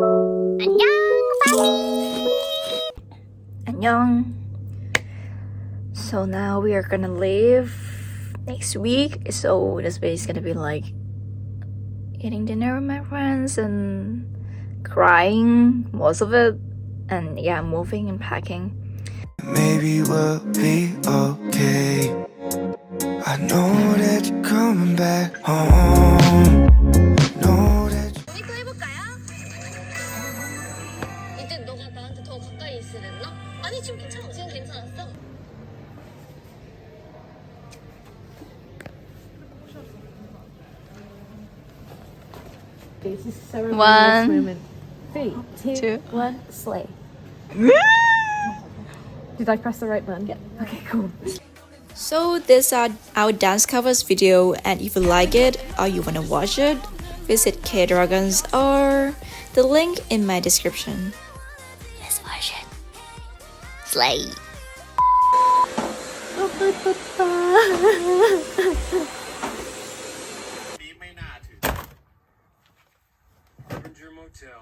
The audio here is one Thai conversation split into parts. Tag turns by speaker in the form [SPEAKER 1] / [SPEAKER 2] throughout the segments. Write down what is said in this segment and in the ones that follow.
[SPEAKER 1] 안녕, family. 안녕. So now we are gonna leave next week. So this way is gonna be like eating dinner with my friends and crying most of it, and yeah, moving and packing.
[SPEAKER 2] Maybe we'll be okay.
[SPEAKER 3] 나한테 더 가까이 있으랬나? 아니 지금 괜찮아 지금 괜찮았어
[SPEAKER 4] This is ceremonious
[SPEAKER 1] One,
[SPEAKER 4] moment. Three, two,
[SPEAKER 1] two.
[SPEAKER 4] one, slay. Did I press the right button? Yeah. Okay, cool.
[SPEAKER 1] So this are our dance covers video and if you like it or you wanna watch it, visit K Dragons or the link in my description. Let's watch it. Slay.
[SPEAKER 5] นี้ไม่น่าถึง Avenger Motel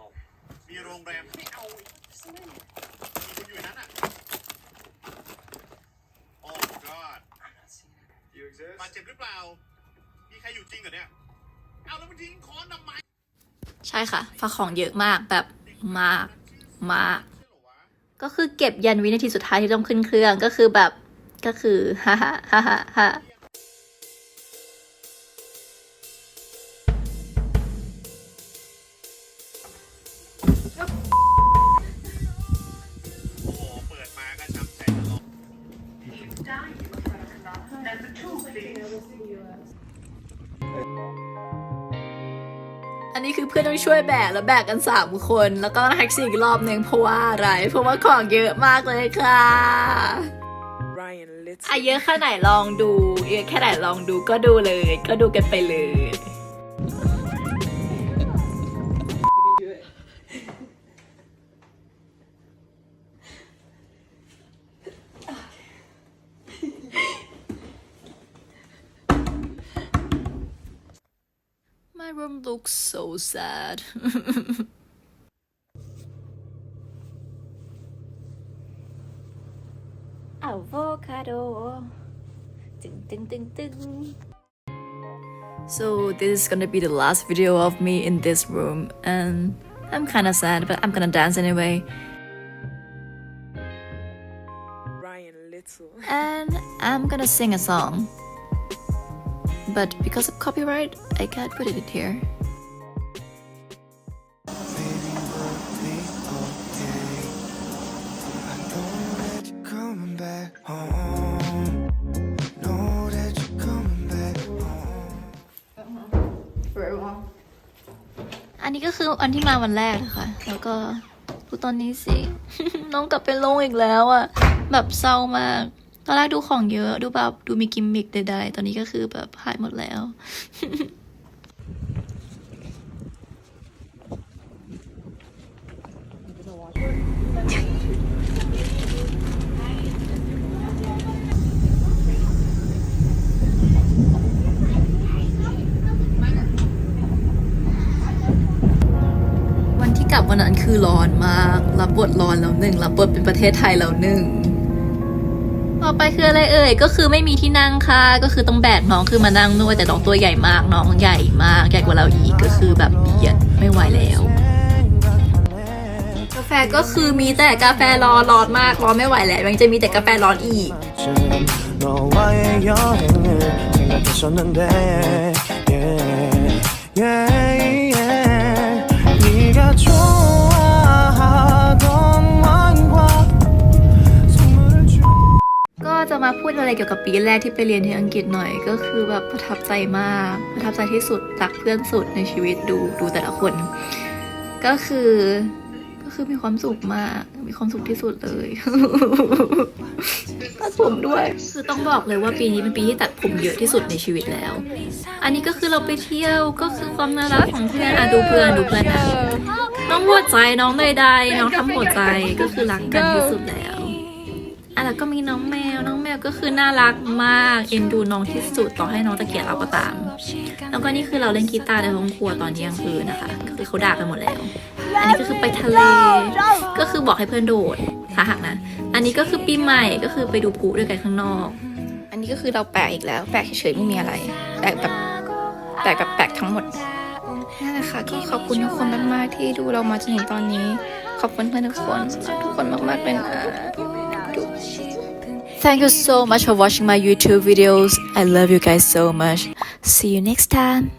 [SPEAKER 5] มีโรงแรมไม่เอาอีกมีคนอยู่นั้นอะ Oh God You exist บาดเจ็บหรือเปล่า มีใครอยู่จริงเหรอเนี่ย เอาแล้วมันทิ้งค้อนทำไม
[SPEAKER 1] ใช่ค่ะฝากของเยอะมากแบบมากมาก ก็คือเก็บยันวินาทีสุดท้ายที่ต้องขึ้นเครื่องก็คือแบบก็คือฮ่าฮ่าฮ่าฮ่า
[SPEAKER 5] อั
[SPEAKER 1] นนี้คือเพื่อนต้องช่วยแบกแล้วแบกกันสามคน แล้วก็แท็กซี่อีกรอบหนึ่งเพราะว่าอะไรเพราะว่าของเยอะมากเลยค่ะอะเยอะแค่ไหนลองดูเยอะแค่ไหนลองดูก็ดูเลย ก็ดูกันไปเลย room looks so sad. Avocado. Ding, ding, ding, ding. So this is gonna be the last video of me in this room and I'm kinda sad but I'm gonna dance anyway. Ryan Little. And I'm gonna sing a song. But because of copyright I can't put it in here อันนี้ก็คืออันที่มาวันแรกนะคะ แล้วก็ดูตอนนี้สิ น้องกลับไปโรงอีกแล้วอะแบบเศร้ามาก ตอนแรกดูของเยอะดูแบบดูมีกิมมิคใดๆ ตอนนี้ก็คือแบบหายหมดแล้ว วันที่กลับวันนั้นคือร้อนมาก รับบทร้อนแล้วหนึ่ง รับบทเป็นประเทศไทยแล้วหนึ่ง ต่อไปคืออะไรเอ่ย ก็คือไม่มีที่นั่งค่ะ ก็คือต้องแบกน้องคือมานั่งนวดแต่น้องตัวใหญ่มาก น้องใหญ่มาก ใหญ่กว่าเราอีก ก็คือแบบเบียดไม่ไหวแล้ว กาแฟก็คือมีแต่กาแฟร้อนร้อนมาก ร้อนไม่ไหวแล้วยังจะมีแต่กาแฟร้อนอีก
[SPEAKER 2] 너와의 여행을 생각했었는데 yeah, yeah, yeah.
[SPEAKER 1] อะไรเกี่ยวกับปีแรกที่ไปเรียนที่อังกฤษหน่อย ก็คือแบบประทับใจมาก ประทับใจที่สุดรักเพื่อนสุดในชีวิตดูดูแต่ละคน ก็คือก็คือมีความสุขมาก มีความสุขที่สุดเลยตัดผมด้วย คือต้องบอกเลยว่าปีนี้เป็นปีที่ตัดผมเยอะที่สุดในชีวิตแล้ว อันนี้ก็คือเราไปเที่ยวก็คือความน่ารักของเพื่อนอะดูเพื่อนดูเพื่อนนะน้องหัวใจน้องใดๆน้องทำหัวใจก็คือรักกันที่สุดแล้ว อะแล้วก็มีน้องแมว น้องแมวก็คือน่ารักมาก เอ็นดูน้องที่สุดต่อให้น้องจะเกียดเราก็ตาม แล้วก็นี่คือเราเล่นกีตาร์ในห้องครัวตอนเที่ยงคืนนะคะ ก็คือเขาด่ากันหมดแล้ว อันนี้ก็คือไปทะเล ก็คือบอกให้เพื่อนโดดขาหักนะ อันนี้ก็คือปีใหม่ก็คือไปดูพลุด้วยกันข้างนอก อันนี้ก็คือเราแปลกอีกแล้ว แปลกเฉยๆไม่มีอะไร แปลกแบบแปลกแบบแปลกทั้งหมดนั่นแหละค่ะก็ขอบคุณทุกคนมากๆที่ดูเรามาจนถึงตอนนี้ ขอบคุณเพื่อนทุกคนทุกคนมากๆเลยนะ Thank you so much for watching my YouTube videos. I love you guys so much. See you next time.